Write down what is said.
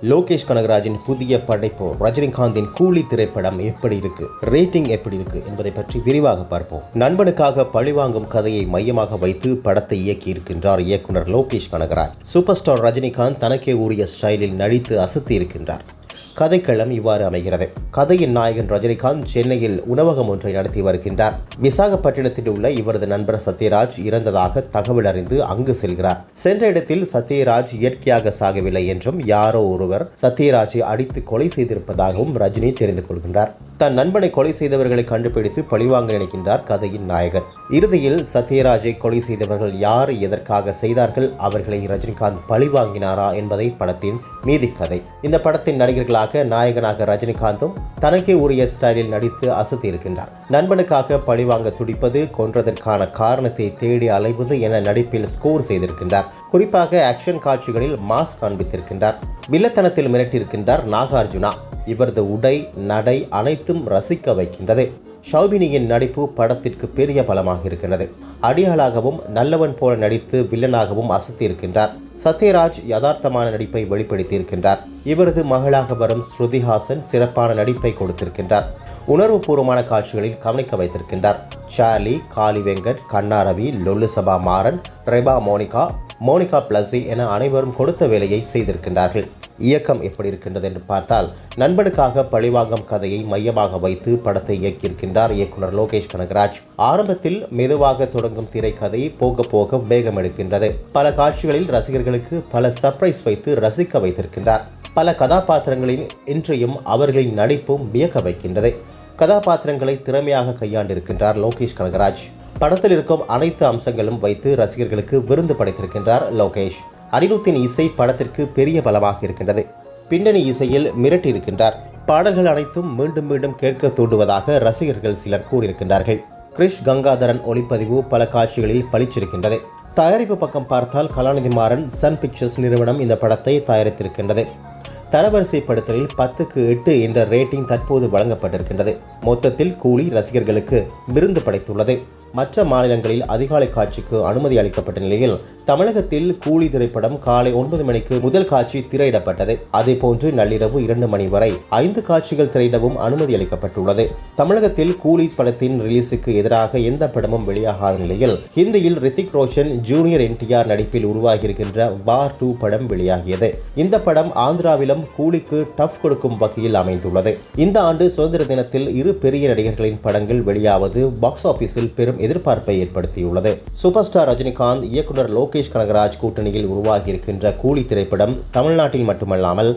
லோகேஷ் கனகராஜின் புதிய படைப்பு ரஜினிகாந்தின் கூலி திரைப்படம் எப்படி இருக்கு ரேட்டிங் எப்படி இருக்கு என்பதை பற்றி விரிவாக பார்ப்போம். நண்பனுக்காக பழிவாங்கும் கதையை மையமாக வைத்து படத்தை இயக்கியிருக்கின்றார் இயக்குனர் லோகேஷ் கனகராஜ். சூப்பர் ஸ்டார் ரஜினிகாந்த் தனக்கே உரிய ஸ்டைலில் நடித்து அசத்தி இருக்கின்றார். கதைக்களம் இவ்வாறு அமைகிறது. கதையின் நாயகன் ரஜினிகாந்த் சென்னையில் உணவகம் ஒன்றை நடத்தி வருகின்றார். விசாகப்பட்டினத்தில் உள்ள இவரது நண்பர் சத்யராஜ் இறந்ததாக தகவல் அறிந்து அங்கு செல்கிறார். சென்ற இடத்தில் சத்யராஜ் இயற்கையாக சாகவில்லை என்றும் யாரோ ஒருவர் சத்யராஜை அடித்து கொலை செய்திருப்பதாகவும் ரஜினி தெரிந்து கொள்கின்றார். தன் நண்பனை கொலை செய்தவர்களை கண்டுபிடித்து பழிவாங்க நினைக்கின்றார் கதையின் நாயகர். இறுதியில் சத்யராஜை கொலை செய்தவர்கள் யார் எதற்காக செய்தார்கள் அவர்களை ரஜினிகாந்த் பழிவாங்கினாரா என்பதை படத்தின் மீதி கதை. இந்த படத்தின் நடிகர்களாக நாயகனாக ரஜினிகாந்தும் தனக்கே உரிய ஸ்டைலில் நடித்து அசத்தி இருக்கின்றார். நண்பனுக்காக பழிவாங்க துடிப்பது கொன்றதற்கான காரணத்தை தேடி அலைவது என நடிப்பில் ஸ்கோர் செய்திருக்கின்றார். குறிப்பாக ஆக்ஷன் காட்சிகளில் மாஸ் காண்பித்திருக்கின்றார். வில்லத்தனத்தில் மிரட்டியிருக்கின்றார் நாகார்ஜுனா. இவரது உடை நடை அனைத்தும் ரசிக்க வைக்கின்றது. ஷௌபினியின் நடிப்பு படத்திற்கு பெரிய பலமாக இருக்கிறது அடியாளாகவும் நல்லவன் போல நடித்து வில்லனாகவும் அசத்தி இருக்கின்றார் சத்யராஜ் யதார்த்தமான நடிப்பை வெளிப்படுத்தியிருக்கின்றார். இவரது மகளாக வரும் ஸ்ருதிஹாசன் சிறப்பான நடிப்பை கொடுத்திருக்கின்றார். உணர்வுபூர்வமான காட்சிகளில் கவனிக்க வைத்திருக்கின்றார். Charlie Kaali Venkat Kannaravi Lollusabha Maran Reba Monica Monica Blessy என அனைவரும் கொடுத்த வேலையை செய்திருக்கின்றார்கள். இயக்கம் எப்படி இருக்கின்றது என்று பார்த்தால் நண்பனுக்காக பழிவாங்கும் கதையை மையமாக வைத்து படத்தை இயக்கியிருக்கின்றார் இயக்குனர் லோகேஷ் கனகராஜ். ஆரம்பத்தில் மெதுவாக தொடங்கும் திரைக்கதை போக போக வேகம் எடுக்கின்றது பல காட்சிகளில் ரசிகர்களுக்கு பல சர்ப்ரைஸ் வைத்து ரசிக்க வைத்திருக்கின்றார். பல கதாபாத்திரங்களின் இன்றையும் அவர்களின் நடிப்பும் வியக்க வைக்கின்றது. கதாபாத்திரங்களை திறமையாக கையாண்டிருக்கின்றார் லோகேஷ் கனகராஜ். படத்தில் இருக்கும் அனைத்து அம்சங்களும் வைத்து ரசிகர்களுக்கு விருந்து படைத்திருக்கின்றார் லோகேஷ். அனிருத்தின் இசை படத்திற்கு பெரிய பலமாக இருக்கின்றது. பின்னணி இசையில் மிரட்டியிருக்கின்றார். பாடல்கள் அனைத்தும் மீண்டும் மீண்டும் கேட்க தூண்டுவதாக ரசிகர்கள் சிலர் கூறியிருக்கின்றார்கள். கிரிஷ் கங்காதரன் ஒளிப்பதிவு பல காட்சிகளில் பளிச்சிருக்கின்றது. தயாரிப்பு பக்கம் பார்த்தால் கலாநிதி மாறன் சன் பிக்சர்ஸ் நிறுவனம் இந்த படத்தை தயாரித்திருக்கின்றது. தரவரிசைப்படுத்தலில் பத்துக்கு எட்டு என்ற ரேட்டிங் தற்போது வழங்கப்பட்டிருக்கின்றது. மொத்தத்தில் கூலி ரசிகர்களுக்கு விருந்து படைத்துள்ளது. மற்ற மாநிலங்களில் அதிகாலை காட்சிக்கு அனுமதி அளிக்கப்பட்ட நிலையில் தமிழகத்தில் கூலி திரைப்படம் காலை ஒன்பது மணிக்கு முதல் காட்சி திரையிடப்பட்டது. அதேபோன்று நள்ளிரவு இரண்டு மணி வரை ஐந்து காட்சிகள் திரையிடவும் அனுமதி அளிக்கப்பட்டுள்ளது. தமிழகத்தில் கூலி படத்தின் ரிலீஸுக்கு எதிராக எந்த படமும் வெளியாகாத நிலையில் ஹிந்தியில் ரித்திக் ரோஷன் ஜூனியர் என்டிஆர் நடிப்பில் உருவாகியிருக்கின்ற பார் டூ படம் வெளியாகியது. இந்த படம் ஆந்திராவிலும் கூலிக்கு டஃப் கொடுக்கும் வகையில் அமைந்துள்ளது. இந்த ஆண்டு சுதந்திர தினத்தில் இரு பெரிய நடிகர்களின் படங்கள் வெளியாவது பாக்ஸ் ஆபீஸில் பெரும் எதிர்பார்ப்பை ஏற்படுத்தியுள்ளது. சூப்பர் ஸ்டார் ரஜினிகாந்த் இயக்குனர் லோகேஷ் கனகராஜ் கூட்டணியில் உருவாகியிருக்கின்ற கூலி திரைப்படம் தமிழ்நாட்டில் மட்டுமல்லாமல்